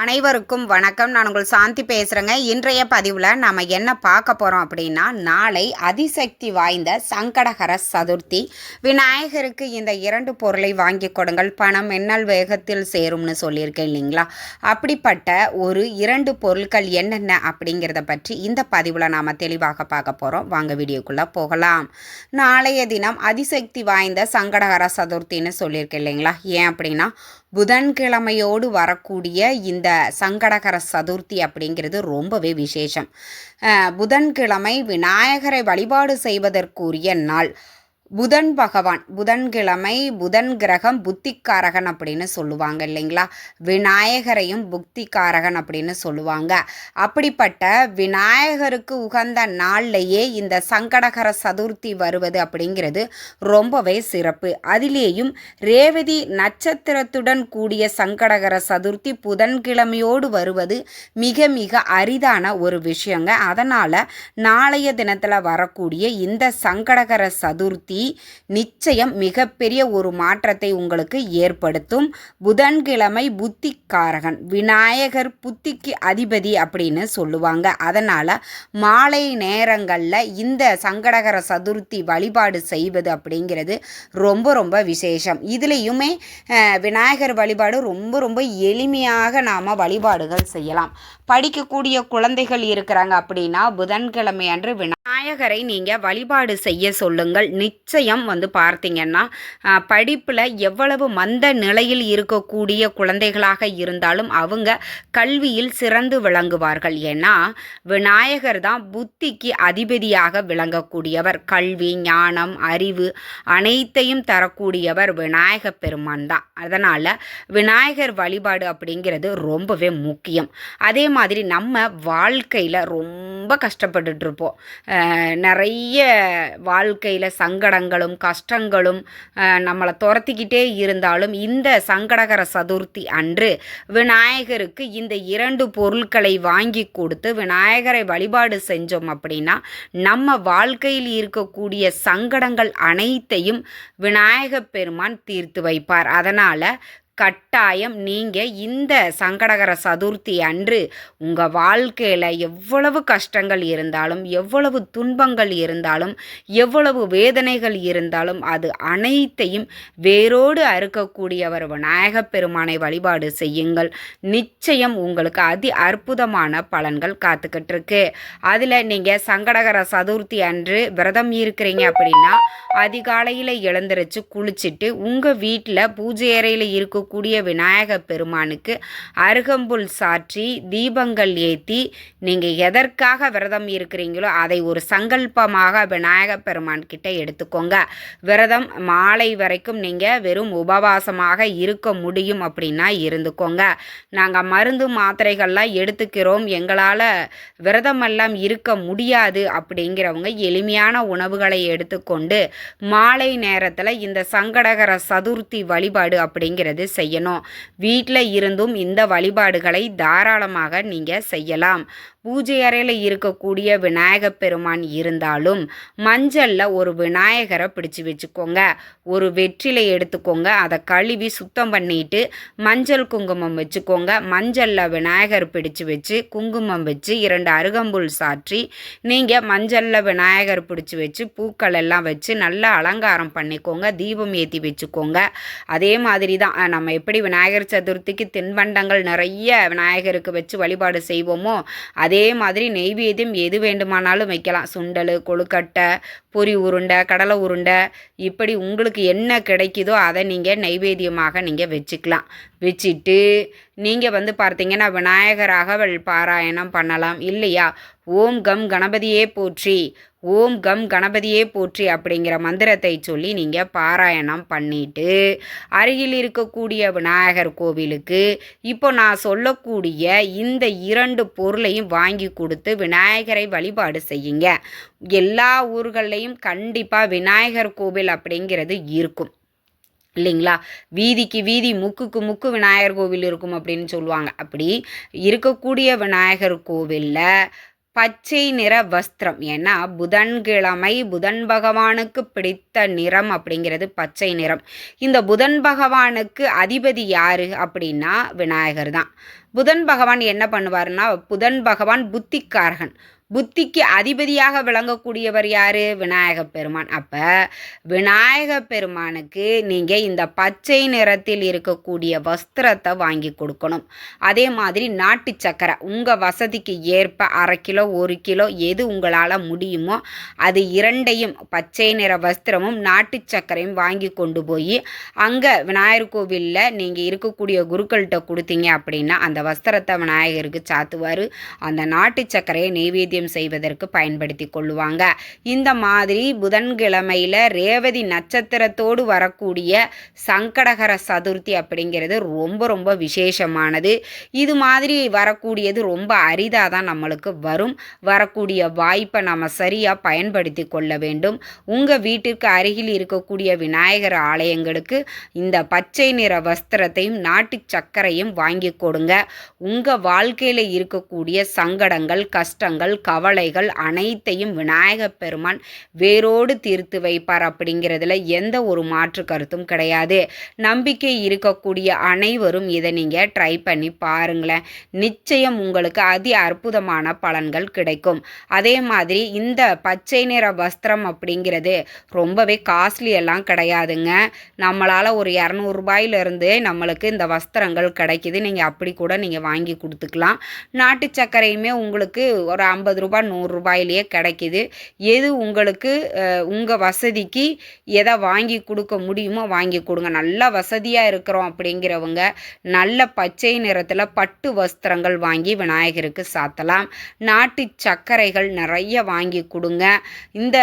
அனைவருக்கும் வணக்கம். நான் உங்கள் சாந்தி பேசுகிறேங்க இன்றைய பதிவில் நாம் என்ன பார்க்க போகிறோம் அப்படின்னா நாளை அதிசக்தி வாய்ந்த சங்கடகர சதுர்த்தி. விநாயகருக்கு இந்த இரண்டு பொருளை வாங்கி கொடுங்கள். பணம் மின்னல் வேகத்தில் சேரும்னு சொல்லியிருக்கேன் இல்லைங்களா? அப்படிப்பட்ட ஒரு இரண்டு பொருட்கள் என்னென்ன அப்படிங்கிறத பற்றி இந்த பதிவில் நாம் தெளிவாக பார்க்க போகிறோம் வாங்க வீடியோக்குள்ளே போகலாம். நாளைய தினம் அதிசக்தி வாய்ந்த சங்கடகர சதுர்த்தின்னு சொல்லியிருக்கேன் இல்லைங்களா? ஏன் அப்படின்னா புதன்கிழமையோடு வரக்கூடிய இந்த சங்கடகர சதுர்த்தி அப்படிங்கிறது ரொம்பவே விசேஷம். புதன்கிழமை விநாயகரை வழிபாடு செய்வதற்குரிய நாள். புதன் பகவான் புதன்கிழமை புதன் கிரகம் புத்திக்காரகன் அப்படின்னு சொல்லுவாங்க இல்லைங்களா? விநாயகரையும் புத்திக்காரகன் அப்படின்னு சொல்லுவாங்க. அப்படிப்பட்ட விநாயகருக்கு உகந்த நாள்லையே இந்த சங்கடகர சதுர்த்தி வருவது அப்படிங்கிறது ரொம்பவே சிறப்பு. அதிலேயும் ரேவதி நட்சத்திரத்துடன் கூடிய சங்கடகர சதுர்த்தி புதன்கிழமையோடு வருவது மிக மிக அரிதான ஒரு விஷயங்க. அதனால் நாளைய தினத்தில் வரக்கூடிய இந்த சங்கடகர சதுர்த்தி நிச்சயம் மிகப்பெரிய ஒரு மாற்றத்தை உங்களுக்கு ஏற்படுத்தும். புதன்கிழமை புத்திக்காரகன் விநாயகர் புத்திக்கு அதிபதி அப்படின்னு சொல்லுவாங்க. அதனால் மாலை நேரங்களில் இந்த சங்கடகர சதுர்த்தி வழிபாடு செய்வது அப்படிங்கிறது ரொம்ப ரொம்ப விசேஷம். இதுலேயுமே விநாயகர் வழிபாடு ரொம்ப ரொம்ப எளிமையாக நாம் வழிபாடுகள் செய்யலாம். படிக்கக்கூடிய குழந்தைகள் இருக்கிறாங்க அப்படின்னா புதன்கிழமை அன்று விநாயகரை நீங்கள் வழிபாடு செய்ய சொல்லுங்கள். நிச்சயம் வந்து பார்த்தீங்கன்னா படிப்பில் எவ்வளவு மந்த நிலையில் இருக்கக்கூடிய குழந்தைகளாக இருந்தாலும் அவங்க கல்வியில் சிறந்து விளங்குவார்கள். ஏன்னா விநாயகர் தான் புத்திக்கு அதிபதியாக விளங்கக்கூடியவர். கல்வி ஞானம் அறிவு அனைத்தையும் தரக்கூடியவர் விநாயக பெருமான் தான். அதனால் விநாயகர் வழிபாடு அப்படிங்கிறது ரொம்பவே முக்கியம். அதே மாதிரி நம்ம வாழ்க்கையில் ரொம்ப கஷ்டப்பட்டுட்டு இருப்போம் நிறைய வாழ்க்கையில் சங்கடங்களும் கஷ்டங்களும் நம்மளை துரத்திக்கிட்டே இருந்தாலும் இந்த சங்கடகர சதுர்த்தி அன்று விநாயகருக்கு இந்த இரண்டு பொருட்களை வாங்கி கொடுத்து விநாயகரை வழிபாடு செஞ்சோம் அப்படின்னா நம்ம வாழ்க்கையில் இருக்கக்கூடிய சங்கடங்கள் அனைத்தையும் விநாயகப் பெருமான் தீர்த்து வைப்பார். அதனால் கட்டாயம் நீங்கள் இந்த சங்கடகர சதுர்த்தி அன்று உங்கள் வாழ்க்கையில் எவ்வளவு கஷ்டங்கள் இருந்தாலும் எவ்வளவு துன்பங்கள் இருந்தாலும் எவ்வளவு வேதனைகள் இருந்தாலும் அது அனைத்தையும் வேரோடு அறுக்கக்கூடியவர் விநாயகப் பெருமானை வழிபாடு செய்யுங்கள். நிச்சயம் உங்களுக்கு அதி அற்புதமான பலன்கள் காத்துக்கிட்டு இருக்கு அதில் நீங்கள் சங்கடகர சதுர்த்தி அன்று விரதம் இருக்கிறீங்க அப்படின்னா அதிகாலையில் எழுந்திரிச்சு குளிச்சுட்டு உங்கள் வீட்டில் பூஜை அறையில் இருக்கக்கூடிய விநாயக பெருமானுக்கு அருகம்புல் சாற்றி தீபங்கள் ஏற்றி நீங்கள் எதற்காக விரதம் இருக்கிறீங்களோ அதை ஒரு சங்கல்பமாக விநாயக பெருமான் கிட்ட எடுத்துக்கோங்க. விரதம் மாலை வரைக்கும் நீங்கள் வெறும் உபவாசமாக இருக்க முடியும் அப்படின்னா இருந்துக்கோங்க. நாங்கள் மருந்து மாத்திரைகள்லாம் எடுத்துக்கிறோம். எங்களால் விரதமெல்லாம் இருக்க முடியாது அப்படிங்கிறவங்க எளிமையான உணவுகளை எடுத்துக்கொண்டு மாலை நேரத்தில் இந்த சங்கடகர சதுர்த்தி வழிபாடு அப்படிங்கிறது செய்யணும். வீட்டில் இருந்தும் இந்த வழிபாடுகளை தாராளமாக நீங்கள் செய்யலாம். பூஜை அறையில் இருக்கக்கூடிய விநாயகப் பெருமான் இருந்தாலும் மஞ்சளில் ஒரு விநாயகரை பிடிச்சு வச்சுக்கோங்க. ஒரு வெற்றிலை எடுத்துக்கோங்க. அதை கழுவி சுத்தம் பண்ணிட்டு மஞ்சள் குங்குமம் வச்சுக்கோங்க. மஞ்சளில் விநாயகர் பிடிச்சு வச்சு குங்குமம் வச்சு இரண்டு அருகம்புல் சாற்றி நீங்கள் மஞ்சளில் விநாயகர் பிடிச்சி வச்சு பூக்கள் எல்லாம் வச்சு நல்லா அலங்காரம் பண்ணிக்கோங்க. தீபம் ஏற்றி வச்சுக்கோங்க. அதே மாதிரி தான் நம்ம எப்படி விநாயகர் சதுர்த்திக்கு தின்பண்டங்கள் நிறைய விநாயகருக்கு வச்சு வழிபாடு செய்வோமோ அதே மாதிரி நெய்வேத்தியம் எது வேண்டுமானாலும் வைக்கலாம். சுண்டல் கொழுக்கட்டை பொரி உருண்டை கடலை உருண்டை. இப்படி உங்களுக்கு என்ன கிடைக்குதோ அதை நீங்கள் நெய்வேத்தியமாக நீங்கள் வச்சுக்கலாம். வச்சுட்டு நீங்கள் வந்து பார்த்தீங்கன்னா விநாயகராக பாராயணம் பண்ணலாம் இல்லையா? ஓம் கம் கணபதியே போற்றி. ஓம் கம் கணபதியே போற்றி அப்படிங்கிற மந்திரத்தை சொல்லி நீங்கள் பாராயணம் பண்ணிட்டு அருகில் இருக்கக்கூடிய விநாயகர் கோவிலுக்கு இப்போ நான் சொல்லக்கூடிய இந்த இரண்டு பொருளையும் வாங்கி கொடுத்து விநாயகரை வழிபாடு செய்யுங்க. எல்லா ஊர்கள்லையும் கண்டிப்பாக விநாயகர் கோவில் அப்படிங்கிறது இருக்கும். இல்லைங்களா? வீதிக்கு வீதி முக்குக்கு முக்கு விநாயகர் கோவில் இருக்கும் அப்படின்னு சொல்லுவாங்க. அப்படி இருக்கக்கூடிய விநாயகர் கோவிலில் பச்சை நிற வஸ்திரம். ஏன்னா புதன்கிழமை புதன் பகவானுக்கு பிடித்த நிறம் அப்படிங்கிறது பச்சை நிறம். இந்த புதன் பகவானுக்கு அதிபதி யாரு அப்படின்னா விநாயகர் தான் புதன் பகவான் என்ன பண்ணுவார்னா புதன் பகவான் புத்திக்காரகன். புத்திக்கு அதிபதியாக விளங்கக்கூடியவர் யார்? விநாயக பெருமான். அப்போ விநாயக பெருமானுக்கு நீங்கள் இந்த பச்சை நிறத்தில் இருக்கக்கூடிய வஸ்திரத்தை வாங்கி கொடுக்கணும். அதே மாதிரி நாட்டு சக்கரை உங்கள் வசதிக்கு ஏற்ப அரை கிலோ ஒரு கிலோ எது உங்களால் முடியுமோ அது இரண்டையும் பச்சை நிற வஸ்திரமும் நாட்டு சக்கரையும் வாங்கி கொண்டு போய் அங்கே விநாயகர் கோவிலில் நீங்கள் இருக்கக்கூடிய குருக்கள்கிட்ட கொடுத்தீங்க அப்படின்னா அந்த வஸ்திரத்தை விநாயகருக்கு சாத்துவார். அந்த நாட்டு சக்கரையை நெய்வேத்தியம் வைத்தியம் செய்வதற்கு பயன்படுத்தி கொள்ளுவாங்க. இந்த மாதிரி புதன்கிழமையில் ரேவதி நட்சத்திரத்தோடு வரக்கூடிய சங்கடகர சதுர்த்தி அப்படிங்கிறது ரொம்ப ரொம்ப விசேஷமானது. இது மாதிரி வரக்கூடியது ரொம்ப அரிதாக தான் நம்மளுக்கு வரும். வரக்கூடிய வாய்ப்பை நம்ம சரியாக பயன்படுத்தி கொள்ள வேண்டும். உங்கள் வீட்டிற்கு அருகில் இருக்கக்கூடிய விநாயகர் ஆலயங்களுக்கு இந்த பச்சை நிற வஸ்திரத்தையும் நாட்டு சர்க்கரையும் வாங்கி கொடுங்க. உங்கள் வாழ்க்கையில் இருக்கக்கூடிய சங்கடங்கள் கஷ்டங்கள் கவலைகள் அனைத்தையும் விநாயகப் பெருமான் வேரோடு தீர்த்து வைப்பார் அப்படிங்கிறதுல எந்த ஒரு மாற்று கருத்தும் கிடையாது. நம்பிக்கை இருக்கக்கூடிய அனைவரும் இதை நீங்கள் ட்ரை பண்ணி பாருங்களேன். நிச்சயம் உங்களுக்கு அதி அற்புதமான பலன்கள் கிடைக்கும். அதே மாதிரி இந்த பச்சை நிற வஸ்திரம் அப்படிங்கிறது ரொம்பவே காஸ்ட்லி எல்லாம் கிடையாதுங்க. நம்மளால் ஒரு இரநூறுபாயிலிருந்து நம்மளுக்கு இந்த வஸ்திரங்கள் கிடைக்கிது. நீங்கள் அப்படி கூட நீங்கள் வாங்கி கொடுத்துக்கலாம். நாட்டு சர்க்கரையுமே உங்களுக்கு ஒரு ஐம்பது ஐம்பது ரூபாய் நூறுரூபாயிலேயே கிடைக்கிது. எது உங்களுக்கு உங்கள் வசதிக்கு எதை வாங்கி கொடுக்க முடியுமோ வாங்கி கொடுங்க. நல்ல வசதியாக இருக்கிறோம் அப்படிங்கிறவங்க நல்ல பச்சை நிறத்தில் பட்டு வஸ்திரங்கள் வாங்கி விநாயகருக்கு சாத்தலாம். நாட்டு சர்க்கரைகள் நிறைய வாங்கி கொடுங்க. இந்த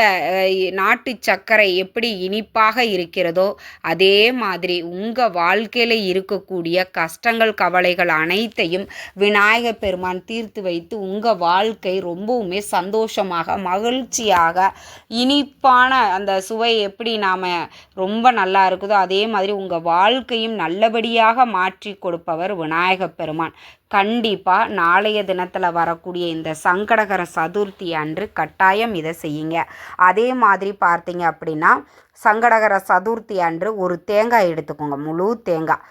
நாட்டு சர்க்கரை எப்படி இனிப்பாக இருக்கிறதோ அதே மாதிரி உங்கள் வாழ்க்கையில் இருக்கக்கூடிய கஷ்டங்கள் கவலைகள் அனைத்தையும் விநாயகர் பெருமான் தீர்த்து வைத்து உங்கள் வாழ்க்கை ரொம்ப ரொம்பவுமே சந்தோஷமாக மகிழ்ச்சியாக இனிப்பான அந்த சுவை எப்படி நாம் ரொம்ப நல்லா இருக்குதோ அதே மாதிரி உங்கள் வாழ்க்கையும் நல்லபடியாக மாற்றி கொடுப்பவர் விநாயக பெருமான். கண்டிப்பாக நாளைய தினத்தில் வரக்கூடிய இந்த சங்கடகர சதுர்த்தி அன்று கட்டாயம் இதை செய்யுங்க. அதே மாதிரி பார்த்தீங்க அப்படின்னா சங்கடகர சதுர்த்தி அன்று ஒரு தேங்காய் எடுத்துக்கோங்க முழு தேங்காய்.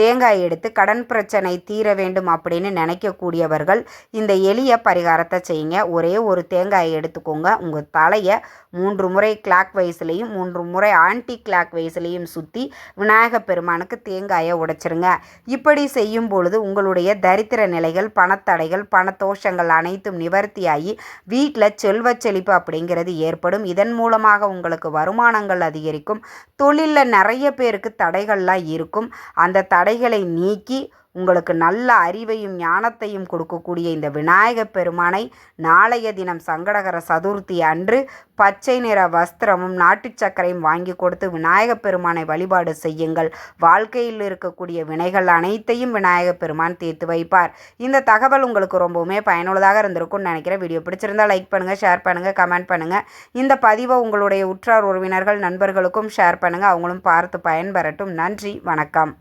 தேங்காய் எடுத்து கடன் பிரச்சனை தீர வேண்டும் அப்படின்னு நினைக்கக்கூடியவர்கள் இந்த எளிய பரிகாரத்தை செய்யுங்க. ஒரே ஒரு தேங்காயை எடுத்துக்கோங்க. உங்கள் தலையை மூன்று முறை கிளாக் வைஸ்லேயும் மூன்று முறை ஆன்டி கிளாக் வைஸ்லேயும் சுற்றி விநாயக பெருமானுக்கு தேங்காயை உடைச்சிருங்க. இப்படி செய்யும் பொழுது உங்களுடைய தரித்திர நிலைகள் பணத்தடைகள் பணத்தோஷங்கள் அனைத்தும் நிவர்த்தியாகி வீட்டில் செல்வ செழிப்பு அப்படிங்கிறது ஏற்படும். இதன் மூலமாக உங்களுக்கு வருமானங்கள் அதிகரிக்கும். தொழிலில் நிறைய பேருக்கு தடைகள்லாம் இருக்கும். அந்த தடை தடைகளை நீக்கி உங்களுக்கு நல்ல அறிவையும் ஞானத்தையும் கொடுக்கக்கூடிய இந்த விநாயக பெருமானை நாளைய தினம் சங்கடகர சதுர்த்தி அன்று பச்சை நிற வஸ்திரமும் நாட்டு சக்கரையும் வாங்கி கொடுத்து விநாயக பெருமானை வழிபாடு செய்யுங்கள். வாழ்க்கையில் இருக்கக்கூடிய வினைகள் அனைத்தையும் விநாயக பெருமான் தீர்த்து வைப்பார். இந்த தகவல் உங்களுக்கு ரொம்பவுமே பயனுள்ளதாக இருந்திருக்கும்னு நினைக்கிறேன். வீடியோ பிடிச்சிருந்தா லைக் பண்ணுங்கள் ஷேர் பண்ணுங்கள் கமெண்ட் பண்ணுங்கள் இந்த பதிவை உங்களுடைய உற்றார் உறவினர்கள் நண்பர்களுக்கும் ஷேர் பண்ணுங்கள் அவங்களும் பார்த்து பயன்பெறட்டும். நன்றி வணக்கம்.